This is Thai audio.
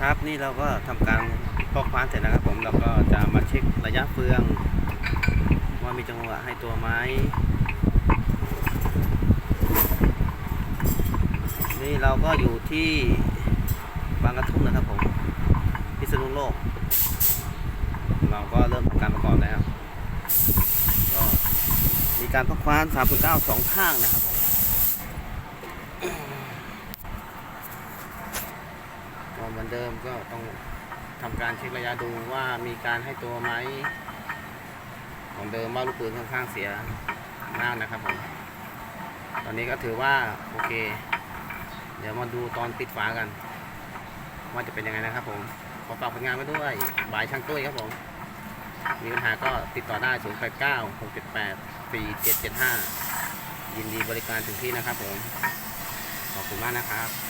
ครับนี่เราก็ทำการพอกฟ้านเสร็จแล้วครับ ผมเราก็จะมาเช็คระยะเฟืองว่ามีจังหวะให้ตัวไหมนี่เราก็อยู่ที่บางกระทุ่มนะครับผมพิษณุโลก เราก็เริ่มทำการประกอบแล้วก็มีการพักฟ้าน3 9สองข้างนะครับผมก็ เหมือนเดิมก็ต้องทำการเช็คระยะดูว่ามีการให้ตัวไหมของเดิมว่าลูกปืนค่อนข้างเสียมากนะครับผมตอนนี้ก็ถือว่าโอเค เดี๋ยวมาดูตอนปิดฝากัน ว่าจะเป็นยังไงนะครับผมขอฝากผลงานไว้ด้วยบายช่างตุ้ยครับผม มีปัญหาก็ติดต่อได้ 0 8 9 6 7 8 4 7 7 5 ยินดีบริการถึงที่นะครับผม ขอบคุณมากนะครับ